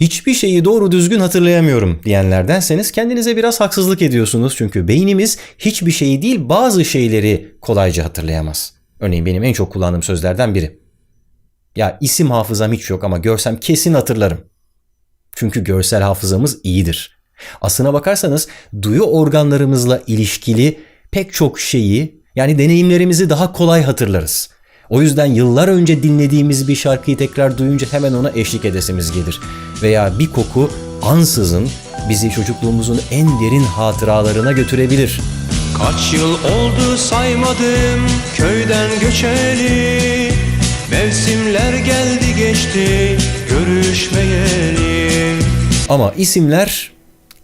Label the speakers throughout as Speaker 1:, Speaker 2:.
Speaker 1: Hiçbir şeyi doğru düzgün hatırlayamıyorum diyenlerdenseniz kendinize biraz haksızlık ediyorsunuz. Çünkü beynimiz hiçbir şeyi değil bazı şeyleri kolayca hatırlayamaz. Örneğin benim en çok kullandığım sözlerden biri. Ya isim hafızam hiç yok ama görsem kesin hatırlarım. Çünkü görsel hafızamız iyidir. Aslına bakarsanız duyu organlarımızla ilişkili pek çok şeyi yani deneyimlerimizi daha kolay hatırlarız. O yüzden yıllar önce dinlediğimiz bir şarkıyı tekrar duyunca hemen ona eşlik edesimiz gelir. Veya bir koku ansızın bizi çocukluğumuzun en derin hatıralarına götürebilir.
Speaker 2: Kaç yıl oldu saymadım köyden göçeli Mevsimler geldi geçti görüşmeyeli
Speaker 1: Ama isimler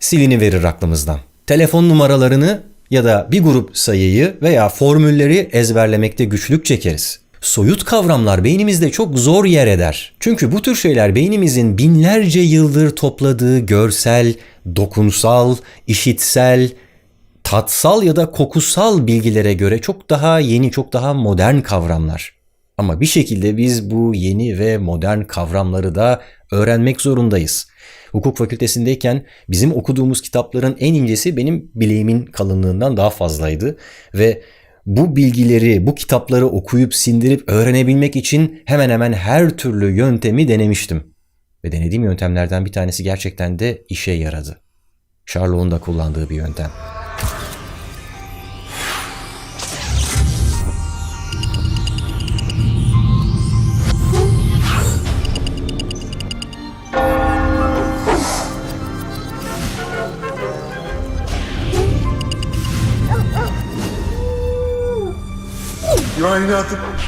Speaker 1: silini verir aklımızdan. Telefon numaralarını ya da bir grup sayıyı veya formülleri ezberlemekte güçlük çekeriz. Soyut kavramlar beynimizde çok zor yer eder. Çünkü bu tür şeyler beynimizin binlerce yıldır topladığı görsel, dokunsal, işitsel, tatsal ya da kokusal bilgilere göre çok daha yeni, çok daha modern kavramlar. Ama bir şekilde biz bu yeni ve modern kavramları da öğrenmek zorundayız. Hukuk fakültesindeyken bizim okuduğumuz kitapların en incesi benim bileğimin kalınlığından daha fazlaydı ve bu bilgileri, bu kitapları okuyup sindirip öğrenebilmek için hemen hemen her türlü yöntemi denemiştim. Ve denediğim yöntemlerden bir tanesi gerçekten de işe yaradı. Sherlock'un da kullandığı bir yöntem.
Speaker 3: Want anything else?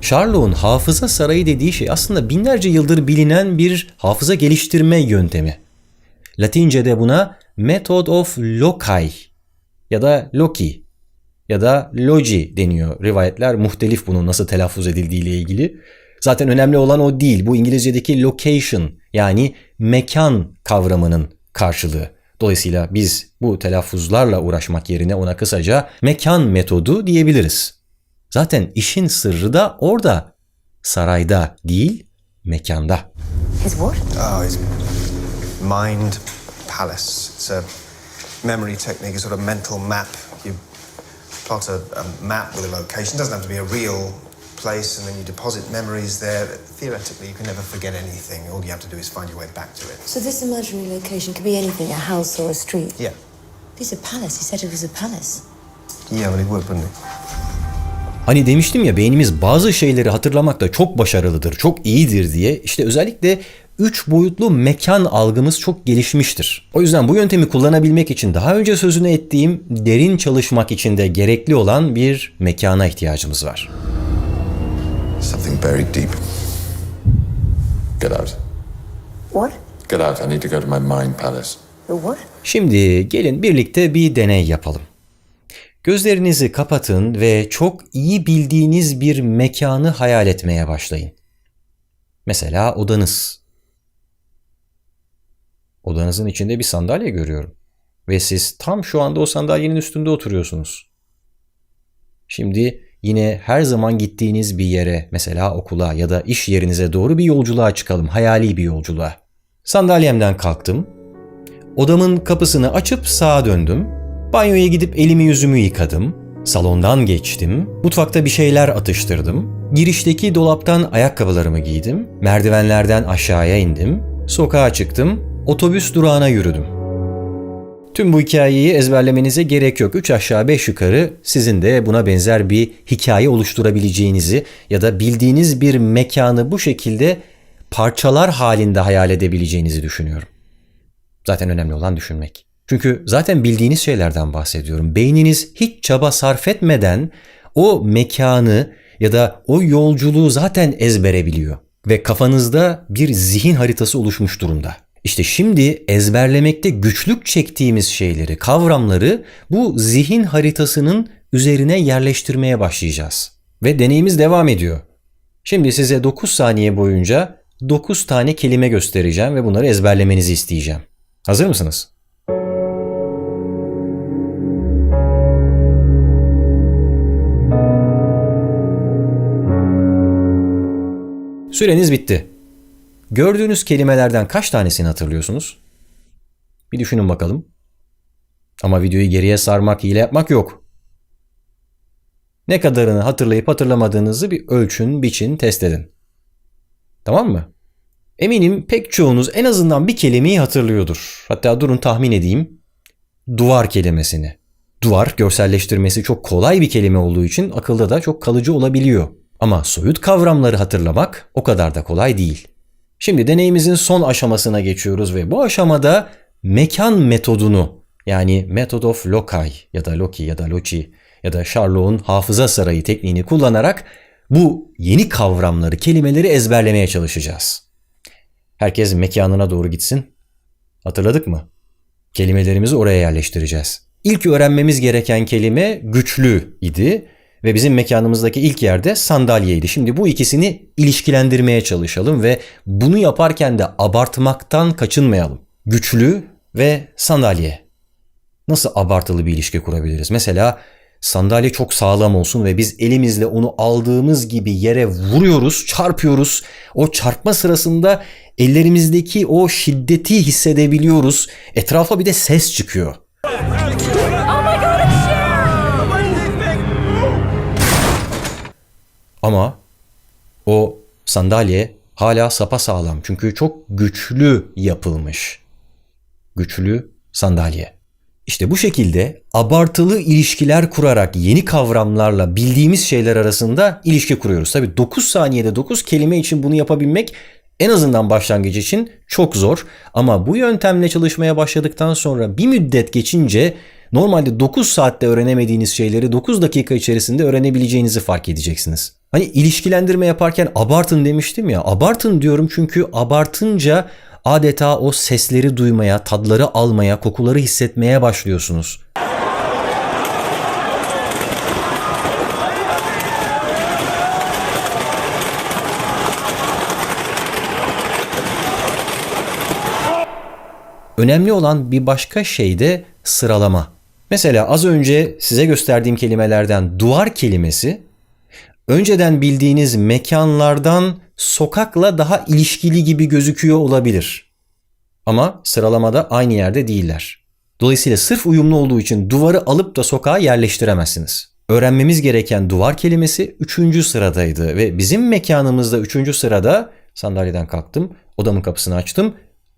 Speaker 1: Charlot'un hafıza sarayı dediği şey aslında binlerce yıldır bilinen bir hafıza geliştirme yöntemi. Latince'de buna Method of Loci ya da Loki ya da Logi deniyor. Rivayetler muhtelif bunun nasıl telaffuz edildiği ile ilgili. Zaten önemli olan o değil. Bu İngilizce'deki location yani mekan kavramının karşılığı. Dolayısıyla biz bu telaffuzlarla uğraşmak yerine ona kısaca mekan metodu diyebiliriz. Zaten işin sırrı da orada. Sarayda değil, mekanda.
Speaker 4: His what?
Speaker 3: Oh, his mind palace. It's a memory technique, a sort of mental map. You plot a, a map with a location. It doesn't have to be a real place, and then you deposit memories there. Theoretically, you can never forget anything. All you have to do is find your way back to it.
Speaker 4: So this imaginary location could be anything, a house or a street.
Speaker 3: Yeah.
Speaker 4: It's a palace. He said it was a palace.
Speaker 3: Yeah, well, it would, wouldn't it?
Speaker 1: Hani demiştim ya beynimiz bazı şeyleri hatırlamakta çok başarılıdır, çok iyidir diye. İşte özellikle üç boyutlu mekan algımız çok gelişmiştir. O yüzden bu yöntemi kullanabilmek için daha önce sözünü ettiğim derin çalışmak için de gerekli olan bir mekana ihtiyacımız var.
Speaker 5: Something buried deep. Get out.
Speaker 4: What?
Speaker 5: Get out. I need to go to my mind palace.
Speaker 4: What?
Speaker 1: Şimdi gelin birlikte bir deney yapalım. Gözlerinizi kapatın ve çok iyi bildiğiniz bir mekanı hayal etmeye başlayın. Mesela odanız. Odanızın içinde bir sandalye görüyorum ve siz tam şu anda o sandalyenin üstünde oturuyorsunuz. Şimdi yine her zaman gittiğiniz bir yere, mesela okula ya da iş yerinize doğru bir yolculuğa çıkalım, hayali bir yolculuğa. Sandalyemden kalktım, Odamın kapısını açıp sağa döndüm. Banyoya gidip elimi yüzümü yıkadım. Salondan geçtim. Mutfakta bir şeyler atıştırdım. Girişteki dolaptan ayakkabılarımı giydim. Merdivenlerden aşağıya indim. Sokağa çıktım. Otobüs durağına yürüdüm. Tüm bu hikayeyi ezberlemenize gerek yok. 3 aşağı 5 yukarı sizin de buna benzer bir hikaye oluşturabileceğinizi ya da bildiğiniz bir mekanı bu şekilde parçalar halinde hayal edebileceğinizi düşünüyorum. Zaten önemli olan düşünmek. Çünkü zaten bildiğiniz şeylerden bahsediyorum. Beyniniz hiç çaba sarf etmeden o mekanı ya da o yolculuğu zaten ezbere biliyor. Ve kafanızda bir zihin haritası oluşmuş durumda. İşte şimdi ezberlemekte güçlük çektiğimiz şeyleri, kavramları bu zihin haritasının üzerine yerleştirmeye başlayacağız. Ve deneyimiz devam ediyor. Şimdi size 9 saniye boyunca 9 tane kelime göstereceğim ve bunları ezberlemenizi isteyeceğim. Hazır mısınız? Süreniz bitti. Gördüğünüz kelimelerden kaç tanesini hatırlıyorsunuz? Bir düşünün bakalım. Ama videoyu geriye sarmak, hile yapmak yok. Ne kadarını hatırlayıp hatırlamadığınızı bir ölçün, biçin, test edin. Tamam mı? Eminim pek çoğunuz en azından bir kelimeyi hatırlıyordur. Hatta durun tahmin edeyim. Duvar kelimesini. Duvar görselleştirmesi çok kolay bir kelime olduğu için akılda da çok kalıcı olabiliyor. Ama soyut kavramları hatırlamak o kadar da kolay değil. Şimdi deneyimizin son aşamasına geçiyoruz ve bu aşamada mekan metodunu yani method of loci ya da loci ya da loci ya da Charlot'un hafıza sarayı tekniğini kullanarak bu yeni kavramları, kelimeleri ezberlemeye çalışacağız. Herkes mekanına doğru gitsin. Hatırladık mı? Kelimelerimizi oraya yerleştireceğiz. İlk öğrenmemiz gereken kelime güçlü idi ve bizim mekanımızdaki ilk yerde sandalyeydi. Şimdi bu ikisini ilişkilendirmeye çalışalım ve bunu yaparken de abartmaktan kaçınmayalım. Güçlü ve sandalye. Nasıl abartılı bir ilişki kurabiliriz? Mesela sandalye çok sağlam olsun ve biz elimizle onu aldığımız gibi yere vuruyoruz, çarpıyoruz. O çarpma sırasında ellerimizdeki o şiddeti hissedebiliyoruz. Etrafa bir de ses çıkıyor. Ama o sandalye hala sapasağlam çünkü çok güçlü yapılmış. Güçlü sandalye. İşte bu şekilde abartılı ilişkiler kurarak yeni kavramlarla bildiğimiz şeyler arasında ilişki kuruyoruz. Tabii 9 saniyede 9 kelime için bunu yapabilmek en azından başlangıç için çok zor. Ama bu yöntemle çalışmaya başladıktan sonra bir müddet geçince normalde 9 saatte öğrenemediğiniz şeyleri 9 dakika içerisinde öğrenebileceğinizi fark edeceksiniz. Hani ilişkilendirme yaparken abartın demiştim ya. Abartın diyorum çünkü abartınca adeta o sesleri duymaya, tadları almaya, kokuları hissetmeye başlıyorsunuz. Önemli olan bir başka şey de sıralama. Mesela az önce size gösterdiğim kelimelerden duvar kelimesi önceden bildiğiniz mekanlardan sokakla daha ilişkili gibi gözüküyor olabilir. Ama sıralamada aynı yerde değiller. Dolayısıyla sırf uyumlu olduğu için duvarı alıp da sokağa yerleştiremezsiniz. Öğrenmemiz gereken duvar kelimesi 3. sıradaydı ve bizim mekanımızda 3. sırada sandalyeden kalktım, odamın kapısını açtım,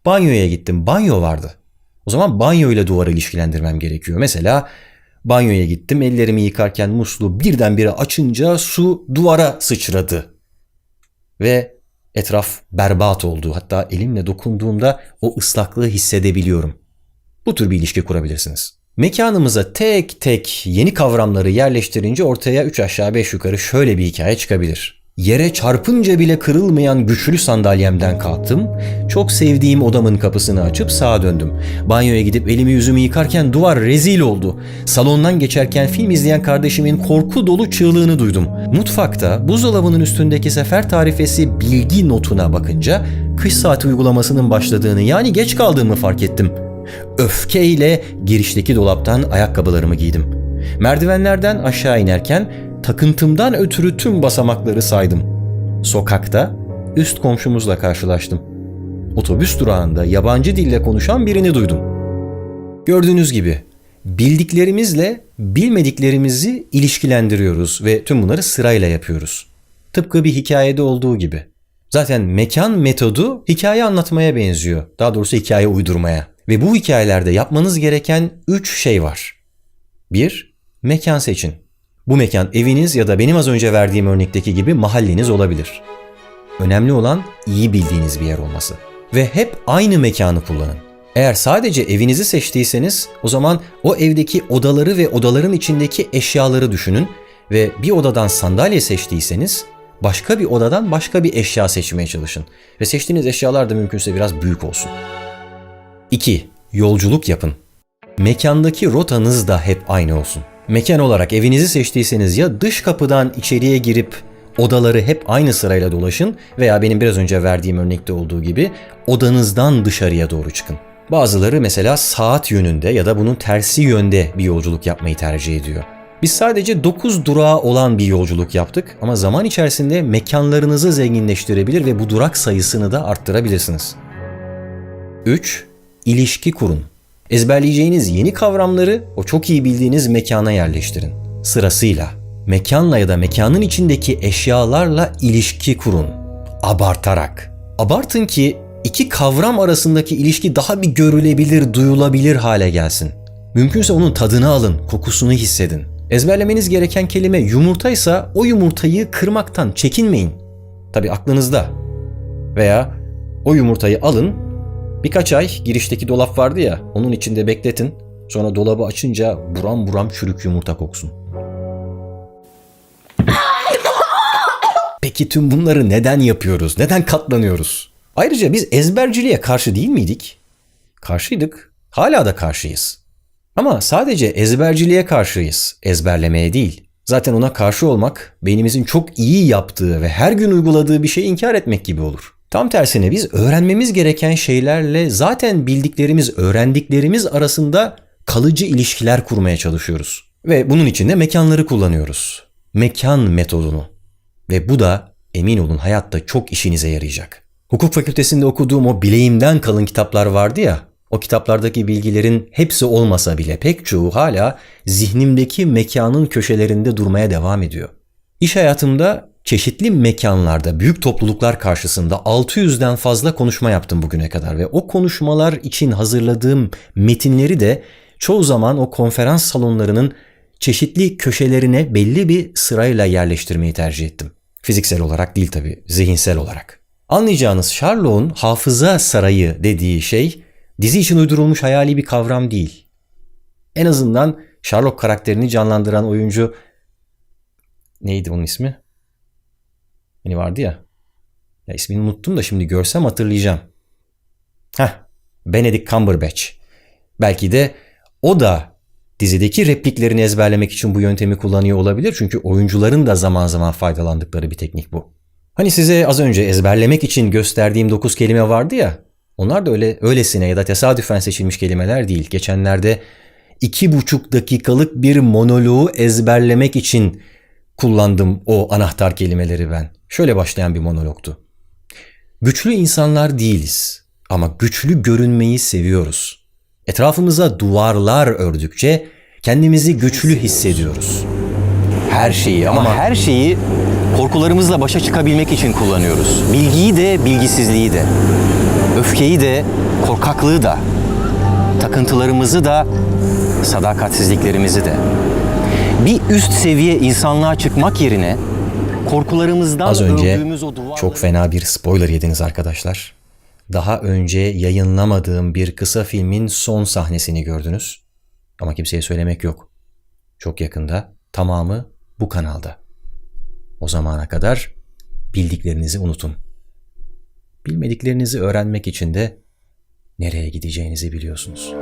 Speaker 1: banyoya gittim. Banyo vardı. O zaman banyo ile duvarı ilişkilendirmem gerekiyor. Mesela banyoya gittim, ellerimi yıkarken musluğu birdenbire açınca su duvara sıçradı. Ve etraf berbat oldu. Hatta elimle dokunduğumda o ıslaklığı hissedebiliyorum. Bu tür bir ilişki kurabilirsiniz. Mekanımıza tek tek yeni kavramları yerleştirince ortaya 3 aşağı 5 yukarı şöyle bir hikaye çıkabilir. Yere çarpınca bile kırılmayan güçlü sandalyemden kalktım. Çok sevdiğim odamın kapısını açıp sağa döndüm. Banyoya gidip elimi yüzümü yıkarken duvar rezil oldu. Salondan geçerken film izleyen kardeşimin korku dolu çığlığını duydum. Mutfakta buzdolabının üstündeki sefer tarifesi bilgi notuna bakınca kış saati uygulamasının başladığını yani geç kaldığımı fark ettim. Öfkeyle girişteki dolaptan ayakkabılarımı giydim. Merdivenlerden aşağı inerken takıntımdan ötürü tüm basamakları saydım. Sokakta üst komşumuzla karşılaştım. Otobüs durağında yabancı dille konuşan birini duydum. Gördüğünüz gibi bildiklerimizle bilmediklerimizi ilişkilendiriyoruz ve tüm bunları sırayla yapıyoruz. Tıpkı bir hikayede olduğu gibi. Zaten mekan metodu hikaye anlatmaya benziyor. Daha doğrusu hikaye uydurmaya. Ve bu hikayelerde yapmanız gereken 3 şey var. 1. Mekan seçin. Bu mekan eviniz ya da benim az önce verdiğim örnekteki gibi mahalleniz olabilir. Önemli olan iyi bildiğiniz bir yer olması. Ve hep aynı mekanı kullanın. Eğer sadece evinizi seçtiyseniz o zaman o evdeki odaları ve odaların içindeki eşyaları düşünün ve bir odadan sandalye seçtiyseniz başka bir odadan başka bir eşya seçmeye çalışın. Ve seçtiğiniz eşyalar da mümkünse biraz büyük olsun. 2. Yolculuk yapın. Mekandaki rotanız da hep aynı olsun. Mekan olarak evinizi seçtiyseniz ya dış kapıdan içeriye girip odaları hep aynı sırayla dolaşın veya benim biraz önce verdiğim örnekte olduğu gibi odanızdan dışarıya doğru çıkın. Bazıları mesela saat yönünde ya da bunun tersi yönde bir yolculuk yapmayı tercih ediyor. Biz sadece 9 durağı olan bir yolculuk yaptık ama zaman içerisinde mekanlarınızı zenginleştirebilir ve bu durak sayısını da arttırabilirsiniz. 3. İlişki kurun. Ezberleyeceğiniz yeni kavramları o çok iyi bildiğiniz mekana yerleştirin. Sırasıyla mekanla ya da mekanın içindeki eşyalarla ilişki kurun. Abartarak. Abartın ki iki kavram arasındaki ilişki daha bir görülebilir, duyulabilir hale gelsin. Mümkünse onun tadını alın, kokusunu hissedin. Ezberlemeniz gereken kelime yumurtaysa o yumurtayı kırmaktan çekinmeyin. Tabi aklınızda. Veya o yumurtayı alın, birkaç ay girişteki dolap vardı ya, onun içinde bekletin. Sonra dolabı açınca buram buram çürük yumurta koksun. Peki tüm bunları neden yapıyoruz? Neden katlanıyoruz? Ayrıca biz ezberciliğe karşı değil miydik? Karşıydık. Hala da karşıyız. Ama sadece ezberciliğe karşıyız, ezberlemeye değil. Zaten ona karşı olmak beynimizin çok iyi yaptığı ve her gün uyguladığı bir şeyi inkar etmek gibi olur. Tam tersine biz öğrenmemiz gereken şeylerle zaten bildiklerimiz, öğrendiklerimiz arasında kalıcı ilişkiler kurmaya çalışıyoruz. Ve bunun için de mekanları kullanıyoruz. Mekan metodunu. Ve bu da emin olun hayatta çok işinize yarayacak. Hukuk fakültesinde okuduğum o bileğimden kalın kitaplar vardı ya, o kitaplardaki bilgilerin hepsi olmasa bile pek çoğu hala zihnimdeki mekanın köşelerinde durmaya devam ediyor. İş hayatımda çeşitli mekanlarda büyük topluluklar karşısında 600'den fazla konuşma yaptım bugüne kadar ve o konuşmalar için hazırladığım metinleri de çoğu zaman o konferans salonlarının çeşitli köşelerine belli bir sırayla yerleştirmeyi tercih ettim. Fiziksel olarak değil tabii, zihinsel olarak. Anlayacağınız Sherlock'un hafıza sarayı dediği şey dizi için uydurulmuş hayali bir kavram değil. En azından Sherlock karakterini canlandıran oyuncu neydi onun ismi? Hani vardı ya. Ya ismini unuttum da şimdi görsem hatırlayacağım. Heh, Benedict Cumberbatch. Belki de o da dizideki repliklerini ezberlemek için bu yöntemi kullanıyor olabilir. Çünkü oyuncuların da zaman zaman faydalandıkları bir teknik bu. Hani size az önce ezberlemek için gösterdiğim 9 kelime vardı ya. Onlar da öyle öylesine ya da tesadüfen seçilmiş kelimeler değil. Geçenlerde iki buçuk dakikalık bir monoloğu ezberlemek için kullandım o anahtar kelimeleri ben. Şöyle başlayan bir monologtu. Güçlü insanlar değiliz ama güçlü görünmeyi seviyoruz. Etrafımıza duvarlar ördükçe kendimizi güçlü hissediyoruz. Her şeyi ama, her şeyi korkularımızla başa çıkabilmek için kullanıyoruz. Bilgiyi de, bilgisizliği de. Öfkeyi de, korkaklığı da. Takıntılarımızı da, sadakatsizliklerimizi de. Bir üst seviye insanlığa çıkmak yerine korkularımızdan Az önce o duvarları...
Speaker 6: Çok fena bir spoiler yediniz arkadaşlar.
Speaker 1: Daha önce yayınlamadığım bir kısa filmin son sahnesini gördünüz. Ama kimseye söylemek yok. Çok yakında tamamı bu kanalda. O zamana kadar bildiklerinizi unutun. Bilmediklerinizi öğrenmek için de nereye gideceğinizi biliyorsunuz.